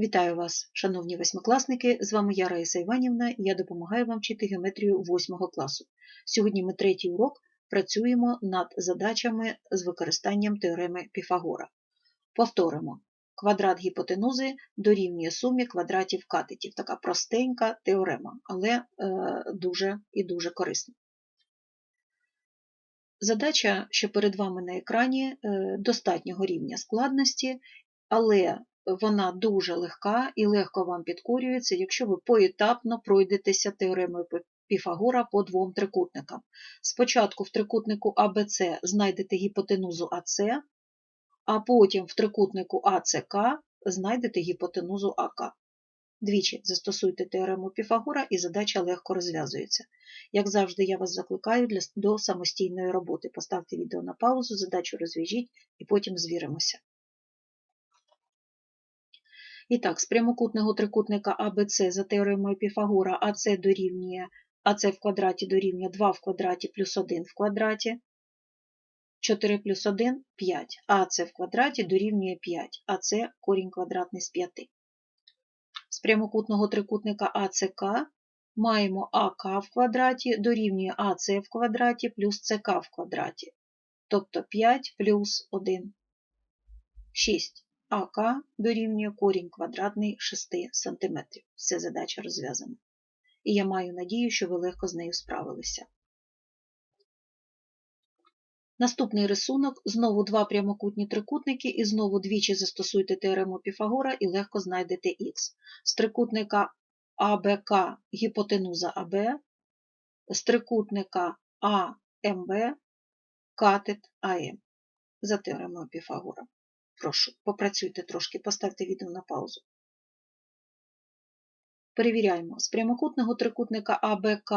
Вітаю вас, шановні восьмикласники! З вами я Раїса Іванівна я допомагаю вам вчити геометрію 8 класу. Сьогодні ми третій урок працюємо над задачами з використанням теореми Піфагора. Повторимо, квадрат гіпотенузи дорівнює сумі квадратів катетів. Така простенька теорема, але е, дуже і дуже корисна. Задача, що перед вами на екрані, е, достатнього рівня складності, але вона дуже легка і легко вам підкорюється, якщо ви поетапно пройдетеся теоремою Піфагора по двом трикутникам. Спочатку в трикутнику АБЦ знайдете гіпотенузу АЦ, а потім в трикутнику АЦК знайдете гіпотенузу АК. Двічі застосуйте теорему Піфагора і задача легко розв'язується. Як завжди, я вас закликаю для, до самостійної роботи. Поставте відео на паузу, задачу розв'яжіть і потім звіримося. І так, з прямокутного трикутника АБЦ за теоремою Піфагора АЦ дорівнює АЦ в квадраті дорівнює 2 в квадраті плюс 1 в квадраті. 4 плюс 1 5. АЦ в квадраті дорівнює 5, АЦ корінь квадратний з 5. З прямокутного трикутника АЦК маємо АК в квадраті дорівнює АЦ в квадраті плюс ЦК в квадраті. Тобто 5 плюс 1 6. АК дорівнює корінь квадратний 6 см. Все задача розв'язана. І я маю надію, що ви легко з нею справилися. Наступний рисунок знову два прямокутні трикутники, і знову двічі застосуйте теорему Піфагора і легко знайдете х. З трикутника АБК гіпотенуза АБ, з трикутника АМБ катет АМ за теоремою Піфагора. Прошу, попрацюйте трошки, поставте відео на паузу. Перевіряємо. З прямокутного трикутника АБК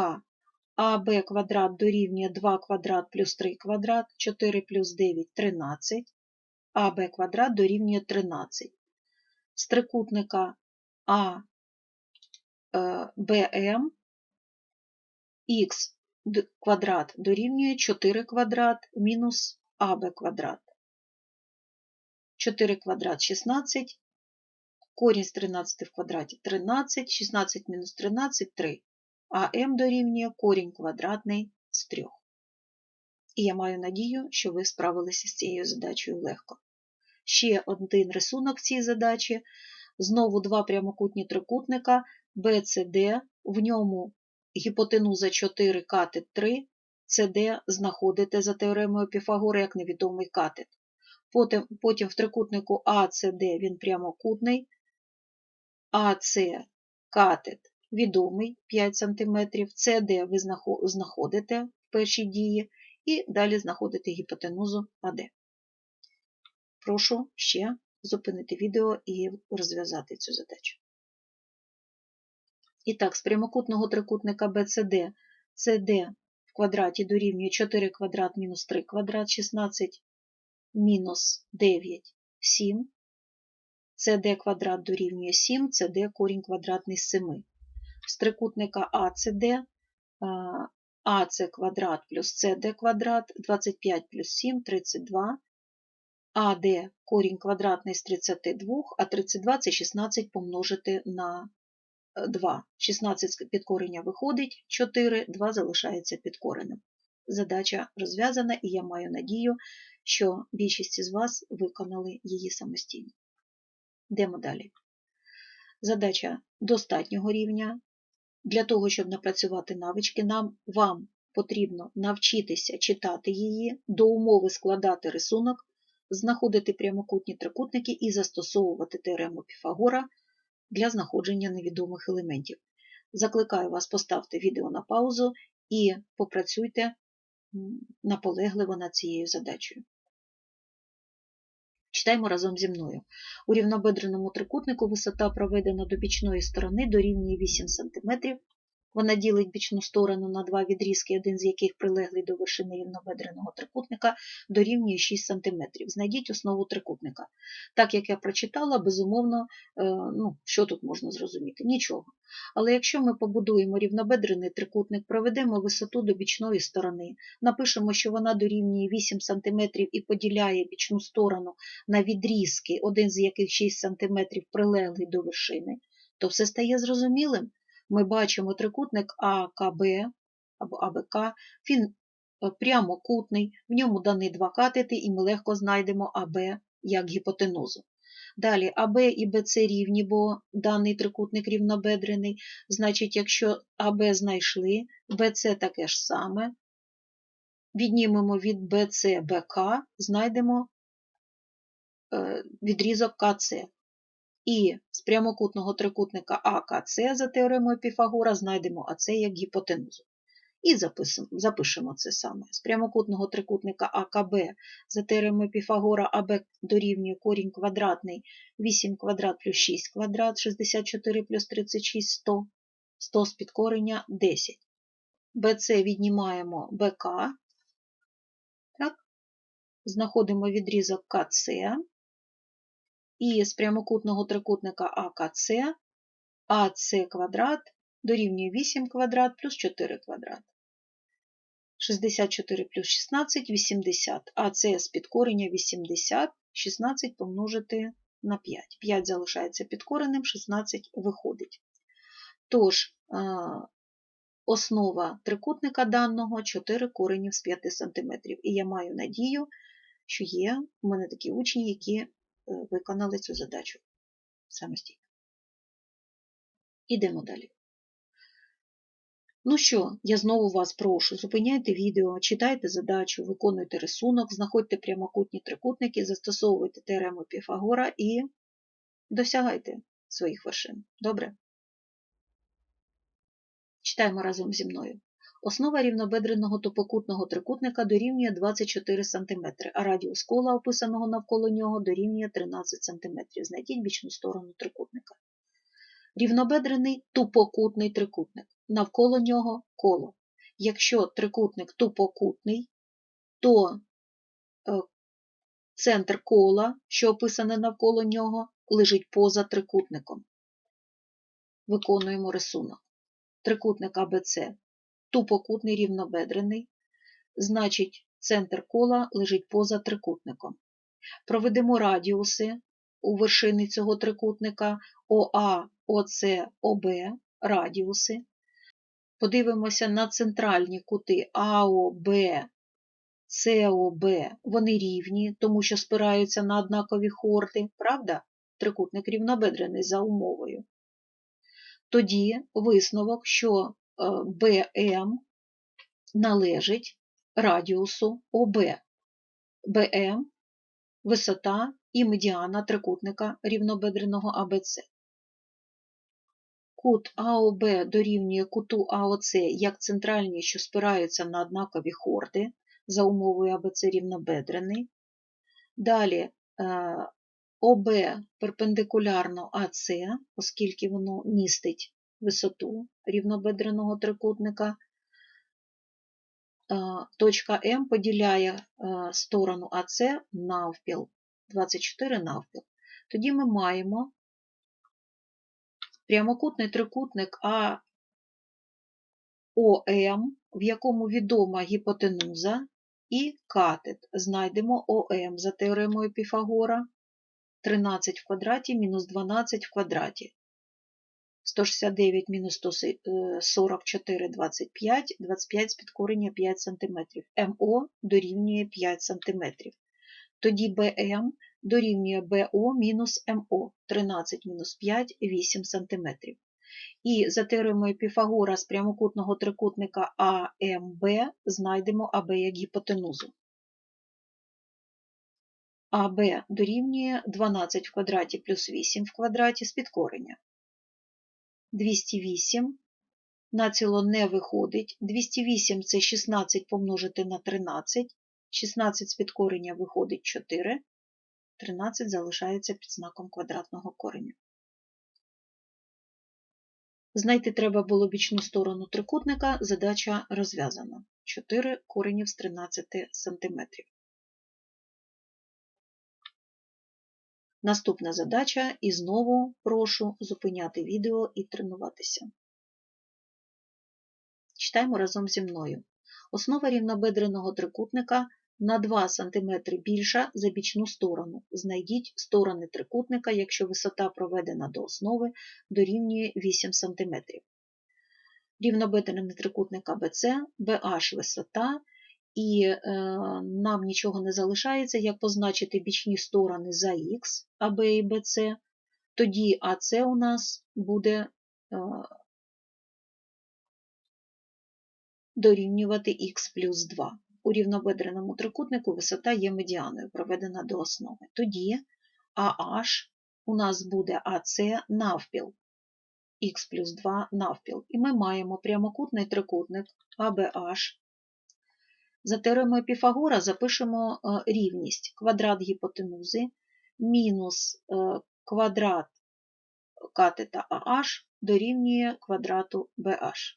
АБ квадрат дорівнює 2 квадрат плюс 3 квадрат, 4 плюс 9 13, АБ квадрат дорівнює 13. З трикутника АБМ х квадрат дорівнює 4 квадрат мінус АБ квадрат. 4 квадрат 16, корінь з 13 в квадраті 13, 16 мінус 13 3, а m дорівнює корінь квадратний з 3. І я маю надію, що ви справилися з цією задачею легко. Ще один рисунок цій задачі. Знову два прямокутні трикутника BCD, в ньому гіпотенуза 4 катет 3, CD знаходите за теоремою Піфагора як невідомий катет. Потім, потім в трикутнику АЦД він прямокутний, АЦ катет відомий 5 см, СД ви знаходите в першій дії, і далі знаходите гіпотенузу АД. Прошу ще зупинити відео і розв'язати цю задачу. І так, з прямокутного трикутника BCD CD в квадраті дорівнює 4 квадрат мінус 3 квадрат 16 мінус 9 7. CD квадрат дорівнює 7, CD корінь квадратний з 7. З трикутника ACD АЦ квадрат плюс CD квадрат 25 плюс 7 32. АД корінь квадратний з 32, а 32 це 16 помножити на 2. 16 під корення виходить 4, 2 залишається під коренем. Задача розв'язана, і я маю надію, що більшість із вас виконали її самостійно. Йдемо далі. Задача достатнього рівня. Для того, щоб напрацювати навички, нам вам потрібно навчитися читати її, до умови складати рисунок, знаходити прямокутні трикутники і застосовувати теорему Піфагора для знаходження невідомих елементів. Закликаю вас поставити відео на паузу і попрацюйте наполегливо над цією задачею. Читаємо разом зі мною. У рівнобедреному трикутнику висота проведена до бічної сторони дорівнює 8 см, Вона ділить бічну сторону на два відрізки, один з яких прилеглий до вершини рівнобедреного трикутника, дорівнює 6 см. Знайдіть основу трикутника. Так як я прочитала, безумовно, е, ну, що тут можна зрозуміти? Нічого. Але якщо ми побудуємо рівнобедрений трикутник, проведемо висоту до бічної сторони, напишемо, що вона дорівнює 8 см і поділяє бічну сторону на відрізки, один з яких 6 см прилеглий до вершини, то все стає зрозумілим. Ми бачимо трикутник АКБ або АБК, він е, прямокутний, в ньому дані два катети, і ми легко знайдемо АБ як гіпотенузу. Далі АБ і БЦ рівні, бо даний трикутник рівнобедрений. Значить, якщо АБ знайшли, БЦ таке ж саме. Віднімемо від БЦ БК, знайдемо е, відрізок КЦ. І з прямокутного трикутника АКЦ за теоремою Піфагора знайдемо АЦ як гіпотенузу. І запишемо, запишемо це саме. З прямокутного трикутника АКБ за теоремою Піфагора АБ дорівнює корінь квадратний 8 квадрат плюс 6 квадрат, 64 плюс 36 100, 100 з підкорення 10. БЦ віднімаємо БК, так? знаходимо відрізок КЦ. І з прямокутного трикутника АКЦ АЦ квадрат дорівнює 8 квадрат плюс 4 квадрат. 64 плюс 16 – 80. АЦ з підкорення 80, 16 помножити на 5. 5 залишається підкореним, 16 виходить. Тож, основа трикутника даного 4 коренів з 5 см. І я маю надію, що є у мене такі учні, які виконали цю задачу самостійно. Ідемо далі. Ну що, я знову вас прошу, зупиняйте відео, читайте задачу, виконуйте рисунок, знаходьте прямокутні трикутники, застосовуйте теорему Піфагора і досягайте своїх вершин. Добре? Читаємо разом зі мною. Основа рівнобедреного топокутного трикутника дорівнює 24 см, а радіус кола, описаного навколо нього, дорівнює 13 см. Знайдіть бічну сторону трикутника. Рівнобедрений тупокутний трикутник. Навколо нього коло. Якщо трикутник тупокутний, то е, центр кола, що описане навколо нього, лежить поза трикутником. Виконуємо рисунок. Трикутник АБЦ тупокутний рівнобедрений, значить, центр кола лежить поза трикутником. Проведемо радіуси у вершини цього трикутника ОА, ОЦ, ОБ, радіуси. Подивимося на центральні кути АОБ, СОБ, вони рівні, тому що спираються на однакові хорди, правда? Трикутник рівнобедрений за умовою. Тоді висновок, що БМ належить радіусу ОБ. БМ висота і медіана трикутника рівнобедреного АБЦ. Кут АОБ дорівнює куту АОЦ як центральні, що спираються на однакові хорди за умовою АБЦ рівнобедрений. Далі ОБ перпендикулярно АЦ, оскільки воно містить висоту рівнобедреного трикутника. Точка М поділяє сторону АС навпіл, 24 навпіл. Тоді ми маємо прямокутний трикутник АОМ, в якому відома гіпотенуза, і катет. Знайдемо ОМ за теоремою Піфагора 13 в квадраті мінус 12 в квадраті. 169 мінус 144, 25, 25 з підкорення 5 см. МО дорівнює 5 см. Тоді БМ дорівнює БО мінус МО 13 мінус 5 8 см. І за теоремою Піфагора з прямокутного трикутника АМБ знайдемо АБ як гіпотенузу. АБ дорівнює 12 в квадраті плюс 8 в квадраті з підкорення. 208 націло не виходить. 208 це 16 помножити на 13. 16 з підкорення виходить 4. 13 залишається під знаком квадратного кореня. Знайти треба було бічну сторону трикутника, задача розв'язана. 4 коренів з 13 см. Наступна задача і знову прошу зупиняти відео і тренуватися. Читаємо разом зі мною. Основа рівнобедреного трикутника на 2 см більша за бічну сторону. Знайдіть сторони трикутника, якщо висота проведена до основи дорівнює 8 см. Рівнобедрений трикутник АБЦ, BH висота, і е, нам нічого не залишається, як позначити бічні сторони за Х, АБ і БЦ, тоді АЦ у нас буде е, дорівнювати х плюс 2. У рівнобедреному трикутнику висота є медіаною, проведена до основи. Тоді AH у нас буде АС навпіл, х плюс 2 навпіл. І ми маємо прямокутний трикутник ABH. За теоремою Піфагора запишемо е, рівність квадрат гіпотенузи мінус е, квадрат катета AH дорівнює квадрату BH.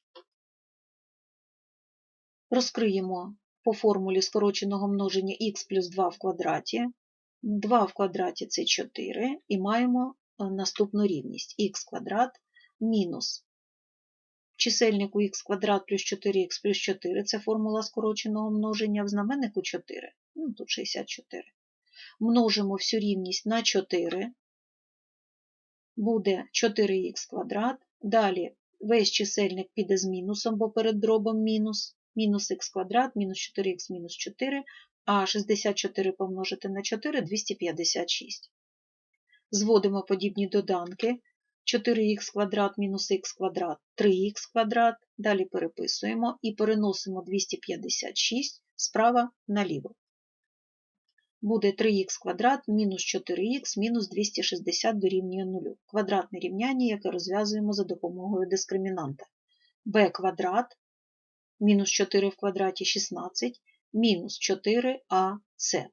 Розкриємо по формулі скороченого множення х плюс 2 в квадраті. 2 в квадраті це 4, і маємо е, наступну рівність х квадрат мінус чисельнику х квадрат плюс 4х плюс 4 це формула скороченого множення в знаменнику 4, ну тут 64. Множимо всю рівність на 4, буде 4х квадрат. Далі весь чисельник піде з мінусом, бо перед дробом мінус мінус х квадрат, мінус 4х мінус 4, а 64 помножити на 4 256. Зводимо подібні доданки. 4х квадрат мінус х квадрат 3х квадрат. Далі переписуємо і переносимо 256 справа наліво. Буде 3х квадрат мінус 4х мінус 260 дорівнює 0. Квадратне рівняння, яке розв'язуємо за допомогою дискримінанта. b квадрат мінус 4 в квадраті 16, мінус 4ac.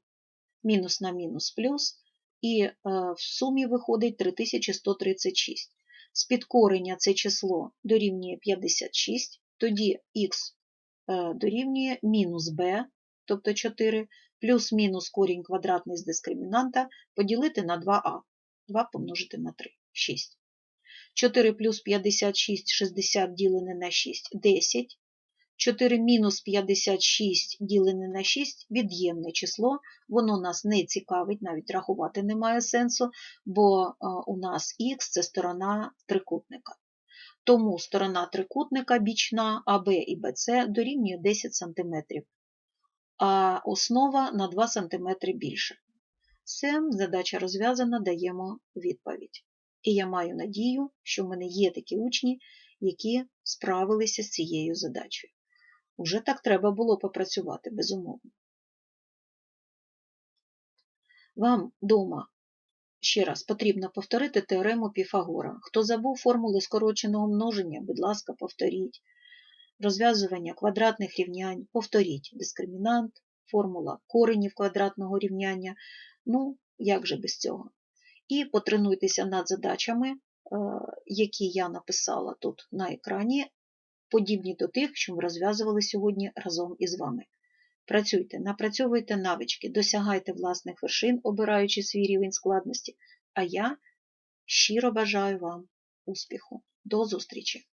Мінус на мінус плюс, і е, в сумі виходить 3136. З підкорення це число дорівнює 56, тоді х е, дорівнює мінус b, тобто 4, плюс-мінус корінь квадратний з дискримінанта поділити на 2а. 2 помножити на 3 6. 4 плюс 56, 60 ділене на 6 10. 4 мінус 56 ділене на 6 від'ємне число, воно нас не цікавить, навіть рахувати немає сенсу, бо у нас х це сторона трикутника. Тому сторона трикутника бічна АБ і БЦ дорівнює 10 см, а основа на 2 см більше. Все, задача розв'язана, даємо відповідь. І я маю надію, що в мене є такі учні, які справилися з цією задачею. Уже так треба було попрацювати, безумовно. Вам вдома, ще раз, потрібно повторити теорему Піфагора. Хто забув формули скороченого множення, будь ласка, повторіть. Розв'язування квадратних рівнянь, повторіть дискримінант, формула коренів квадратного рівняння. Ну, як же без цього? І потренуйтеся над задачами, е, які я написала тут на екрані, подібні до тих, що ми розв'язували сьогодні разом із вами. Працюйте, напрацьовуйте навички, досягайте власних вершин, обираючи свій рівень складності, а я щиро бажаю вам успіху. До зустрічі!